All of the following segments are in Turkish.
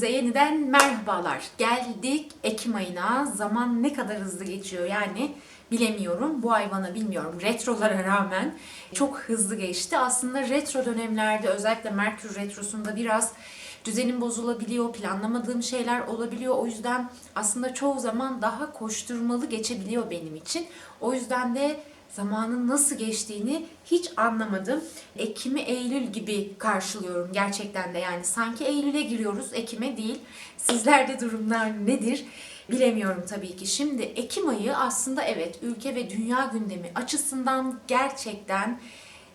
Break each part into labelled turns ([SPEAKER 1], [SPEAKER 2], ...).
[SPEAKER 1] Hepinize yeniden merhabalar. Geldik Ekim ayına. Zaman ne kadar hızlı geçiyor yani bilemiyorum. Bu ay bana bilmiyorum retrolara rağmen çok hızlı geçti. Aslında retro dönemlerde özellikle Merkür retrosunda biraz düzenim bozulabiliyor, planlamadığım şeyler olabiliyor. O yüzden aslında çoğu zaman daha koşturmalı geçebiliyor benim için. O yüzden de zamanın nasıl geçtiğini hiç anlamadım. Ekim'i Eylül gibi karşılıyorum gerçekten de yani sanki Eylül'e giriyoruz Ekim'e değil. Sizlerde durumlar nedir? Bilemiyorum tabii ki. Şimdi Ekim ayı aslında evet ülke ve dünya gündemi açısından gerçekten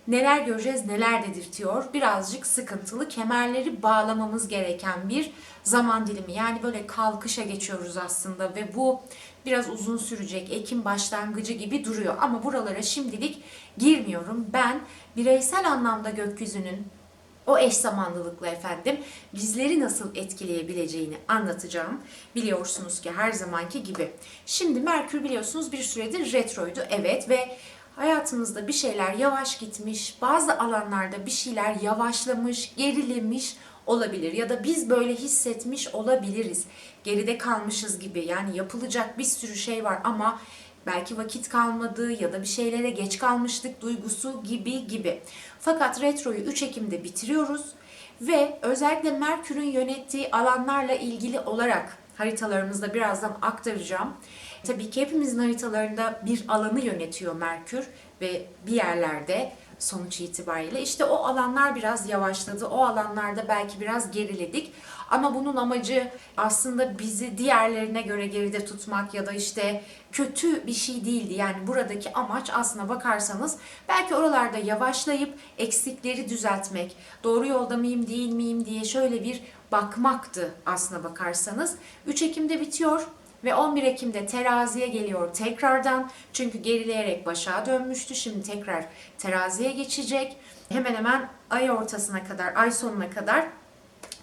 [SPEAKER 1] neler göreceğiz neler dedirtiyor. Birazcık sıkıntılı kemerleri bağlamamız gereken bir zaman dilimi. Yani böyle kalkışa geçiyoruz aslında ve bu biraz uzun sürecek. Ekim başlangıcı gibi duruyor ama buralara şimdilik girmiyorum. Ben bireysel anlamda gökyüzünün o eş zamanlılıkla efendim bizleri nasıl etkileyebileceğini anlatacağım. Biliyorsunuz ki her zamanki gibi. Şimdi Merkür biliyorsunuz bir süredir retroydu. Evet ve hayatımızda bir şeyler yavaş gitmiş, bazı alanlarda bir şeyler yavaşlamış, gerilemiş olabilir ya da biz böyle hissetmiş olabiliriz. Geride kalmışız gibi. Yani yapılacak bir sürü şey var ama belki vakit kalmadı ya da bir şeylere geç kalmıştık duygusu gibi gibi. Fakat retroyu 3 Ekim'de bitiriyoruz ve özellikle Merkür'ün yönettiği alanlarla ilgili olarak haritalarımızda birazdan aktaracağım. Tabii ki hepimizin haritalarında bir alanı yönetiyor Merkür ve bir yerlerde sonuç itibariyle. İşte o alanlar biraz yavaşladı. O alanlarda belki biraz geriledik. Ama bunun amacı aslında bizi diğerlerine göre geride tutmak ya da işte kötü bir şey değildi. Yani buradaki amaç aslına bakarsanız belki oralarda yavaşlayıp eksikleri düzeltmek, doğru yolda mıyım değil miyim diye şöyle bir bakmaktı aslına bakarsanız. 3 Ekim'de bitiyor ve 11 Ekim'de teraziye geliyor tekrardan. Çünkü gerileyerek başa dönmüştü. Şimdi tekrar teraziye geçecek. Hemen hemen ay ortasına kadar, ay sonuna kadar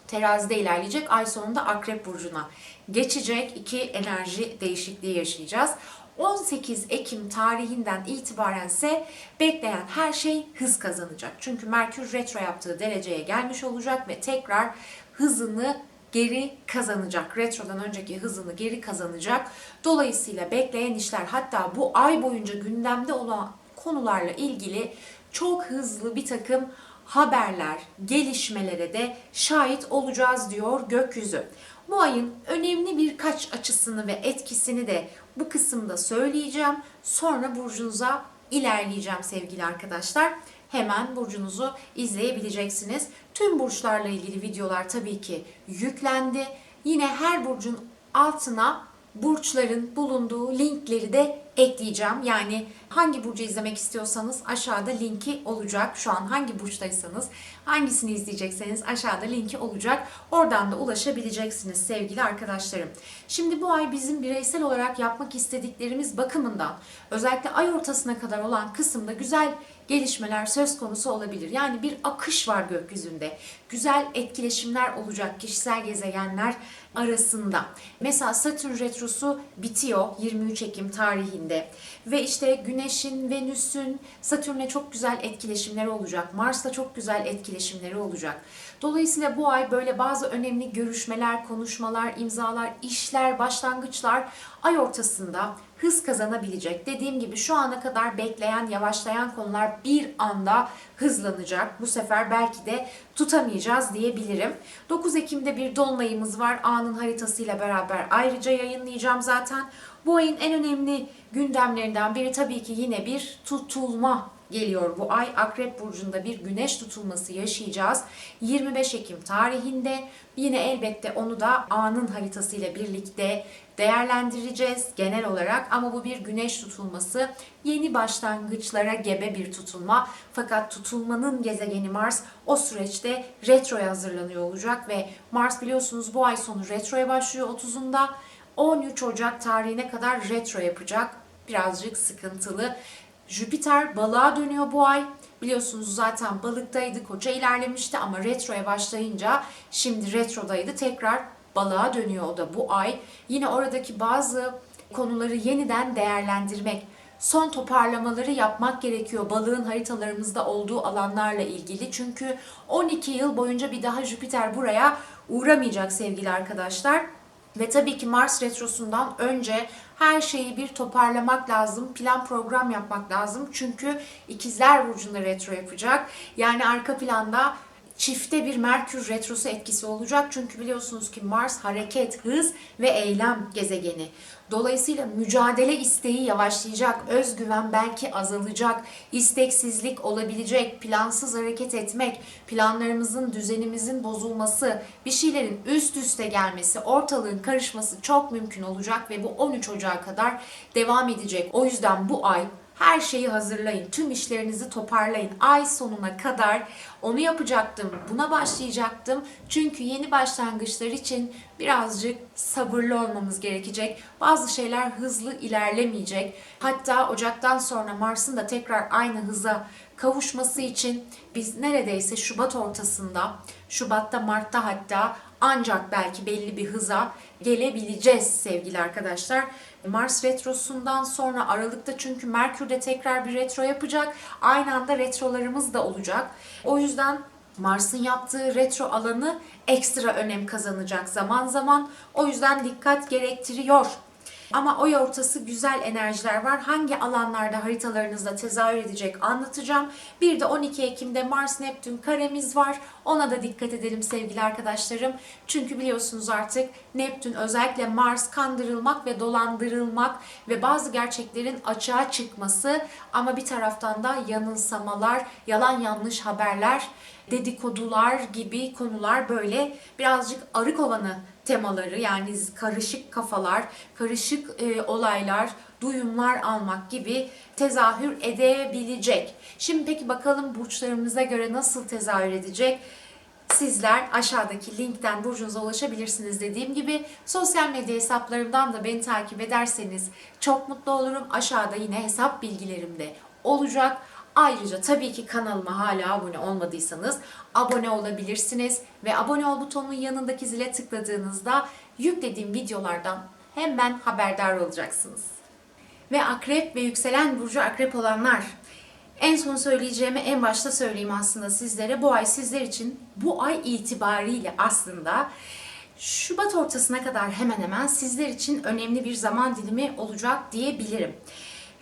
[SPEAKER 1] terazide ilerleyecek. Ay sonunda akrep burcuna geçecek. İki enerji değişikliği yaşayacağız. 18 Ekim tarihinden itibaren ise bekleyen her şey hız kazanacak. Çünkü Merkür retro yaptığı dereceye gelmiş olacak ve tekrar hızını geri kazanacak. Retrodan önceki hızını geri kazanacak. Dolayısıyla bekleyen işler hatta bu ay boyunca gündemde olan konularla ilgili çok hızlı bir takım haberler, gelişmelere de şahit olacağız diyor gökyüzü. Bu ayın önemli birkaç açısını ve etkisini de bu kısımda söyleyeceğim. Sonra burcunuza ilerleyeceğim sevgili arkadaşlar. Hemen burcunuzu izleyebileceksiniz. Tüm burçlarla ilgili videolar tabii ki yüklendi. Yine her burcun altına burçların bulunduğu linkleri de ekleyeceğim. Yani hangi burcu izlemek istiyorsanız aşağıda linki olacak. Şu an hangi burçtaysanız, hangisini izleyecekseniz aşağıda linki olacak. Oradan da ulaşabileceksiniz sevgili arkadaşlarım. Şimdi bu ay bizim bireysel olarak yapmak istediklerimiz bakımından özellikle ay ortasına kadar olan kısımda güzel gelişmeler söz konusu olabilir. Yani bir akış var gökyüzünde. Güzel etkileşimler olacak kişisel gezegenler arasında. Mesela Satürn retrosu bitiyor 23 Ekim tarihinde ve işte Güneş'in, Venüs'ün Satürn'e çok güzel etkileşimleri olacak. Mars'ta çok güzel etkileşimleri olacak. Dolayısıyla bu ay böyle bazı önemli görüşmeler, konuşmalar, imzalar, işler, başlangıçlar ay ortasında hız kazanabilecek. Dediğim gibi şu ana kadar bekleyen, yavaşlayan konular bir anda hızlanacak. Bu sefer belki de tutamayacağız diyebilirim. 9 Ekim'de bir dolunayımız var. Anın haritasıyla beraber ayrıca yayınlayacağım zaten. Bu ayın en önemli gündemlerinden biri tabii ki yine bir tutulma geliyor bu ay. Akrep Burcu'nda bir güneş tutulması yaşayacağız. 25 Ekim tarihinde yine elbette onu da anın haritasıyla birlikte değerlendireceğiz genel olarak ama bu bir güneş tutulması yeni başlangıçlara gebe bir tutulma fakat tutulmanın gezegeni Mars o süreçte retroya hazırlanıyor olacak ve Mars biliyorsunuz bu ay sonu retroya başlıyor 30'unda 13 Ocak tarihine kadar retro yapacak birazcık sıkıntılı Jüpiter balığa dönüyor bu ay. Biliyorsunuz zaten balıktaydı, koça ilerlemişti ama retroya başlayınca şimdi retrodaydı. Tekrar balığa dönüyor o da bu ay. Yine oradaki bazı konuları yeniden değerlendirmek, son toparlamaları yapmak gerekiyor balığın haritalarımızda olduğu alanlarla ilgili. Çünkü 12 yıl boyunca bir daha Jüpiter buraya uğramayacak sevgili arkadaşlar. Ve tabii ki Mars retrosundan önce her şeyi bir toparlamak lazım. Plan program yapmak lazım. Çünkü ikizler burcunda retro yapacak. Yani arka planda çifte bir Merkür retrosu etkisi olacak. Çünkü biliyorsunuz ki Mars hareket, hız ve eylem gezegeni. Dolayısıyla mücadele isteği yavaşlayacak, özgüven belki azalacak, isteksizlik olabilecek, plansız hareket etmek, planlarımızın, düzenimizin bozulması, bir şeylerin üst üste gelmesi, ortalığın karışması çok mümkün olacak ve bu 13 Ocağı kadar devam edecek. O yüzden bu ay her şeyi hazırlayın. Tüm işlerinizi toparlayın. Ay sonuna kadar onu yapacaktım. Buna başlayacaktım. Çünkü yeni başlangıçlar için birazcık sabırlı olmamız gerekecek. Bazı şeyler hızlı ilerlemeyecek. Hatta Ocak'tan sonra Mars'ın da tekrar aynı hıza kavuşması için biz neredeyse Şubat ortasında, Şubat'ta, Mart'ta hatta ancak belki belli bir hıza gelebileceğiz sevgili arkadaşlar. Mars retrosundan sonra Aralık'ta çünkü Merkür de tekrar bir retro yapacak. Aynı anda retrolarımız da olacak. O yüzden Mars'ın yaptığı retro alanı ekstra önem kazanacak zaman zaman. O yüzden dikkat gerektiriyor. Ama oy ortası güzel enerjiler var. Hangi alanlarda haritalarınızda tezahür edecek anlatacağım. Bir de 12 Ekim'de Mars Neptün karemiz var. Ona da dikkat edelim sevgili arkadaşlarım. Çünkü biliyorsunuz artık Neptün özellikle Mars kandırılmak ve dolandırılmak ve bazı gerçeklerin açığa çıkması ama bir taraftan da yanılsamalar, yalan yanlış haberler, dedikodular gibi konular böyle birazcık arı kovanı temaları yani karışık kafalar, karışık e, olaylar, duyumlar almak gibi tezahür edebilecek. Şimdi peki bakalım burçlarımıza göre nasıl tezahür edecek? Sizler aşağıdaki linkten burcunuza ulaşabilirsiniz dediğim gibi. Sosyal medya hesaplarımdan da beni takip ederseniz çok mutlu olurum. Aşağıda yine hesap bilgilerim de olacak. Ayrıca tabii ki kanalıma hala abone olmadıysanız abone olabilirsiniz ve abone ol butonunun yanındaki zile tıkladığınızda yüklediğim videolardan hemen haberdar olacaksınız. Ve akrep ve yükselen burcu akrep olanlar en son söyleyeceğimi en başta söyleyeyim aslında sizlere. Bu ay sizler için bu ay itibariyle aslında Şubat ortasına kadar hemen hemen sizler için önemli bir zaman dilimi olacak diyebilirim.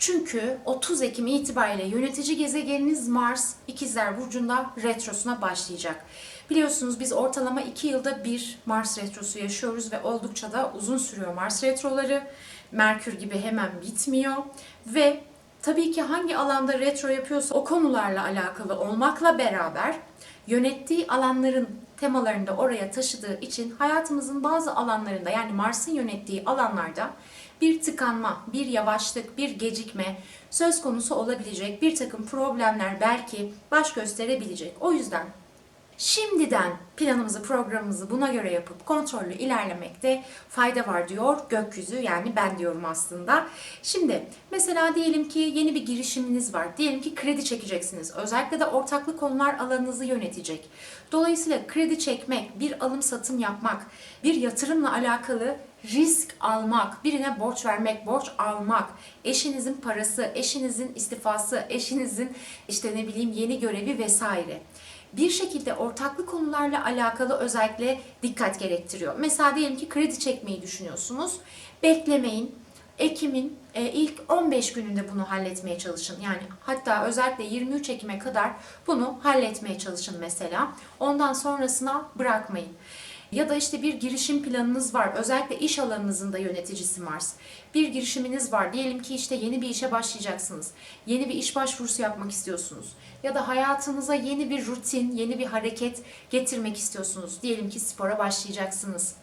[SPEAKER 1] Çünkü 30 Ekim itibariyle yönetici gezegeniniz Mars İkizler Burcu'nda retrosuna başlayacak. Biliyorsunuz biz ortalama 2 yılda bir Mars retrosu yaşıyoruz ve oldukça da uzun sürüyor Mars retroları. Merkür gibi hemen bitmiyor ve tabii ki hangi alanda retro yapıyorsa o konularla alakalı olmakla beraber yönettiği alanların temalarını da oraya taşıdığı için hayatımızın bazı alanlarında yani Mars'ın yönettiği alanlarda bir tıkanma, bir yavaşlık, bir gecikme söz konusu olabilecek bir takım problemler belki baş gösterebilecek. O yüzden şimdiden planımızı, programımızı buna göre yapıp kontrollü ilerlemekte fayda var diyor gökyüzü yani ben diyorum aslında. Şimdi mesela diyelim ki yeni bir girişiminiz var. Diyelim ki kredi çekeceksiniz. Özellikle de ortaklık konular alanınızı yönetecek. Dolayısıyla kredi çekmek, bir alım satım yapmak, bir yatırımla alakalı risk almak, birine borç vermek, borç almak, eşinizin parası, eşinizin istifası, eşinizin işte ne bileyim yeni görevi vesaire bir şekilde ortaklı konularla alakalı özellikle dikkat gerektiriyor. Mesela diyelim ki kredi çekmeyi düşünüyorsunuz. Beklemeyin. Ekim'in e, ilk 15 gününde bunu halletmeye çalışın. Yani hatta özellikle 23 Ekim'e kadar bunu halletmeye çalışın mesela. Ondan sonrasına bırakmayın. Ya da işte bir girişim planınız var. Özellikle iş alanınızın da yöneticisi Mars. Bir girişiminiz var. Diyelim ki işte yeni bir işe başlayacaksınız. Yeni bir iş başvurusu yapmak istiyorsunuz. Ya da hayatınıza yeni bir rutin, yeni bir hareket getirmek istiyorsunuz. Diyelim ki spora başlayacaksınız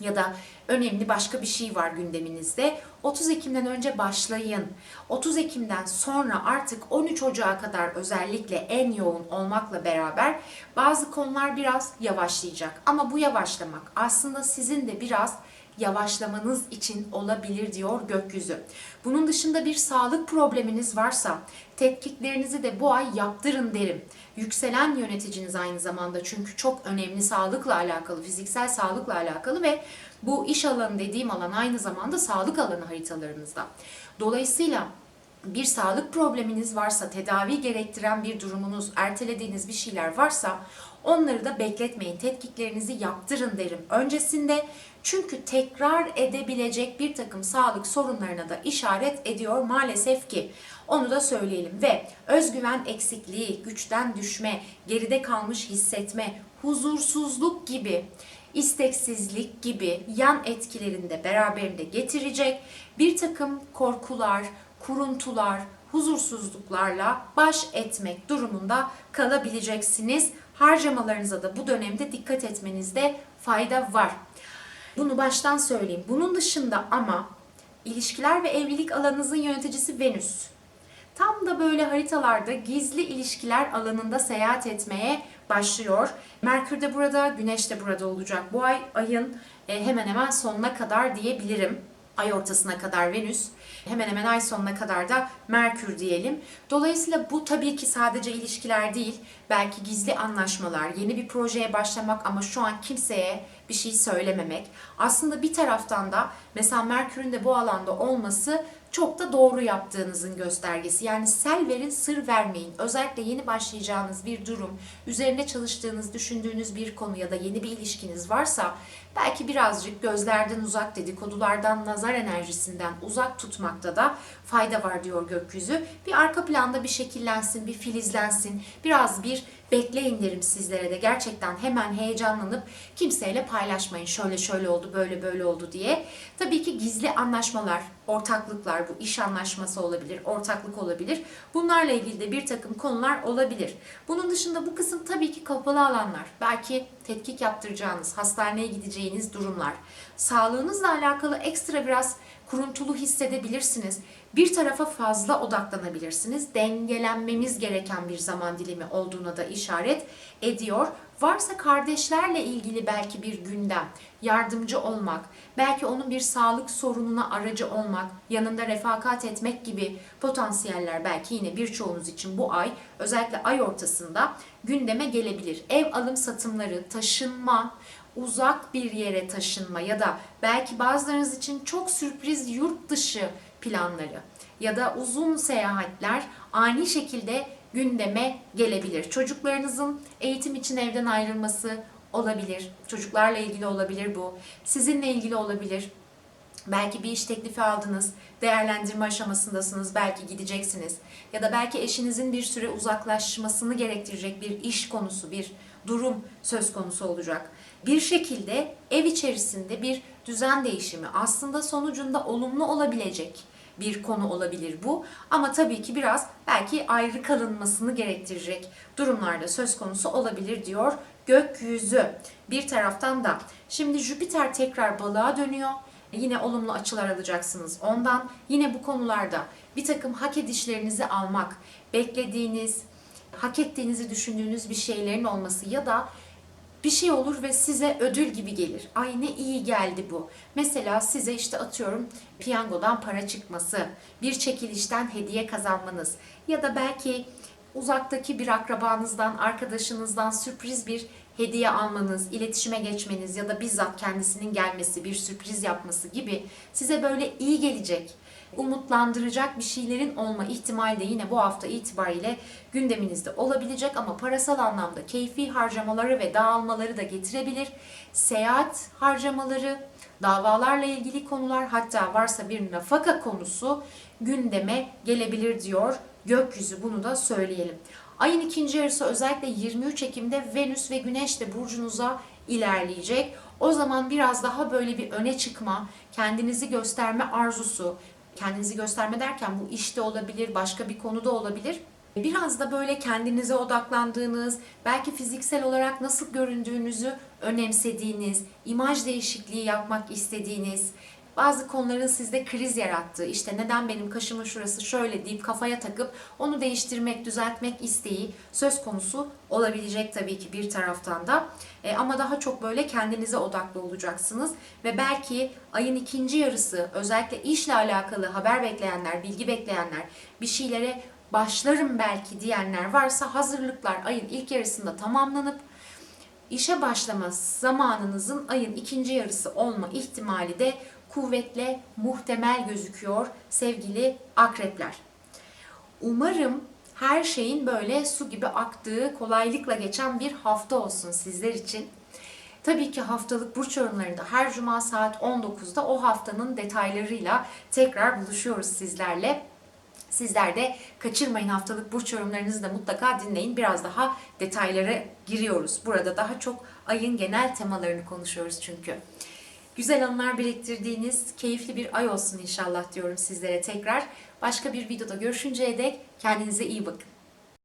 [SPEAKER 1] ya da önemli başka bir şey var gündeminizde. 30 Ekim'den önce başlayın. 30 Ekim'den sonra artık 13 Ocağı kadar özellikle en yoğun olmakla beraber bazı konular biraz yavaşlayacak. Ama bu yavaşlamak aslında sizin de biraz yavaşlamanız için olabilir diyor gökyüzü. Bunun dışında bir sağlık probleminiz varsa tetkiklerinizi de bu ay yaptırın derim. Yükselen yöneticiniz aynı zamanda çünkü çok önemli sağlıkla alakalı, fiziksel sağlıkla alakalı ve bu iş alanı dediğim alan aynı zamanda sağlık alanı haritalarımızda. Dolayısıyla bir sağlık probleminiz varsa, tedavi gerektiren bir durumunuz, ertelediğiniz bir şeyler varsa onları da bekletmeyin. Tetkiklerinizi yaptırın derim öncesinde. Çünkü tekrar edebilecek bir takım sağlık sorunlarına da işaret ediyor maalesef ki. Onu da söyleyelim ve özgüven eksikliği, güçten düşme, geride kalmış hissetme, huzursuzluk gibi isteksizlik gibi yan etkilerini de beraberinde getirecek bir takım korkular, kuruntular, huzursuzluklarla baş etmek durumunda kalabileceksiniz. Harcamalarınıza da bu dönemde dikkat etmenizde fayda var. Bunu baştan söyleyeyim. Bunun dışında ama ilişkiler ve evlilik alanınızın yöneticisi Venüs. Tam da böyle haritalarda gizli ilişkiler alanında seyahat etmeye başlıyor. Merkür de burada, Güneş de burada olacak. Bu ay ayın e, hemen hemen sonuna kadar diyebilirim. Ay ortasına kadar Venüs, hemen hemen ay sonuna kadar da Merkür diyelim. Dolayısıyla bu tabii ki sadece ilişkiler değil, belki gizli anlaşmalar, yeni bir projeye başlamak ama şu an kimseye bir şey söylememek. Aslında bir taraftan da mesela Merkür'ün de bu alanda olması çok da doğru yaptığınızın göstergesi. Yani sel verin, sır vermeyin. Özellikle yeni başlayacağınız bir durum, üzerine çalıştığınız, düşündüğünüz bir konu ya da yeni bir ilişkiniz varsa belki birazcık gözlerden uzak, dedikodulardan, nazar enerjisinden uzak tutmakta da fayda var diyor gökyüzü. Bir arka planda bir şekillensin, bir filizlensin. Biraz bir bekleyin derim sizlere de. Gerçekten hemen heyecanlanıp kimseyle paylaşmayın. Şöyle şöyle oldu, böyle böyle oldu diye. Tabii ki gizli anlaşmalar, ortaklıklar, bu iş anlaşması olabilir, ortaklık olabilir. Bunlarla ilgili de bir takım konular olabilir. Bunun dışında bu kısım tabii ki kapalı alanlar. Belki tetkik yaptıracağınız, hastaneye gideceğiniz durumlar. Sağlığınızla alakalı ekstra biraz kuruntulu hissedebilirsiniz. Bir tarafa fazla odaklanabilirsiniz. Dengelenmemiz gereken bir zaman dilimi olduğuna da işaret ediyor. Varsa kardeşlerle ilgili belki bir gündem, yardımcı olmak, belki onun bir sağlık sorununa aracı olmak, yanında refakat etmek gibi potansiyeller belki yine birçoğunuz için bu ay özellikle ay ortasında gündeme gelebilir. Ev alım satımları, taşınma, uzak bir yere taşınma ya da belki bazılarınız için çok sürpriz yurt dışı planları ya da uzun seyahatler ani şekilde gündeme gelebilir. Çocuklarınızın eğitim için evden ayrılması olabilir. Çocuklarla ilgili olabilir bu. Sizinle ilgili olabilir. Belki bir iş teklifi aldınız, değerlendirme aşamasındasınız, belki gideceksiniz. Ya da belki eşinizin bir süre uzaklaşmasını gerektirecek bir iş konusu, bir durum söz konusu olacak. Bir şekilde ev içerisinde bir düzen değişimi aslında sonucunda olumlu olabilecek bir konu olabilir bu. Ama tabii ki biraz belki ayrı kalınmasını gerektirecek durumlarda söz konusu olabilir diyor gökyüzü. Bir taraftan da şimdi Jüpiter tekrar balığa dönüyor. Yine olumlu açılar alacaksınız ondan. Yine bu konularda bir takım hak edişlerinizi almak, beklediğiniz, hak ettiğinizi düşündüğünüz bir şeylerin olması ya da bir şey olur ve size ödül gibi gelir. Ay ne iyi geldi bu. Mesela size işte atıyorum piyangodan para çıkması, bir çekilişten hediye kazanmanız ya da belki uzaktaki bir akrabanızdan, arkadaşınızdan sürpriz bir hediye almanız, iletişime geçmeniz ya da bizzat kendisinin gelmesi, bir sürpriz yapması gibi size böyle iyi gelecek, umutlandıracak bir şeylerin olma ihtimali de yine bu hafta itibariyle gündeminizde olabilecek ama parasal anlamda keyfi harcamaları ve dağılmaları da getirebilir. Seyahat harcamaları, davalarla ilgili konular hatta varsa bir nafaka konusu gündeme gelebilir diyor gökyüzü bunu da söyleyelim. Ayın ikinci yarısı özellikle 23 Ekim'de Venüs ve Güneş de burcunuza ilerleyecek. O zaman biraz daha böyle bir öne çıkma, kendinizi gösterme arzusu, kendinizi gösterme derken bu işte olabilir, başka bir konuda olabilir. Biraz da böyle kendinize odaklandığınız, belki fiziksel olarak nasıl göründüğünüzü önemsediğiniz, imaj değişikliği yapmak istediğiniz, bazı konuların sizde kriz yarattığı, işte neden benim kaşımın şurası şöyle deyip kafaya takıp onu değiştirmek, düzeltmek isteği söz konusu olabilecek tabii ki bir taraftan da. E, ama daha çok böyle kendinize odaklı olacaksınız ve belki ayın ikinci yarısı özellikle işle alakalı haber bekleyenler, bilgi bekleyenler, bir şeylere başlarım belki diyenler varsa hazırlıklar ayın ilk yarısında tamamlanıp işe başlama zamanınızın ayın ikinci yarısı olma ihtimali de kuvvetle muhtemel gözüküyor sevgili akrepler. Umarım her şeyin böyle su gibi aktığı, kolaylıkla geçen bir hafta olsun sizler için. Tabii ki haftalık burç yorumlarında her cuma saat 19'da o haftanın detaylarıyla tekrar buluşuyoruz sizlerle. Sizler de kaçırmayın haftalık burç yorumlarınızı da mutlaka dinleyin. Biraz daha detaylara giriyoruz. Burada daha çok ayın genel temalarını konuşuyoruz çünkü. Güzel anılar biriktirdiğiniz keyifli bir ay olsun inşallah diyorum sizlere tekrar. Başka bir videoda görüşünceye dek kendinize iyi bakın.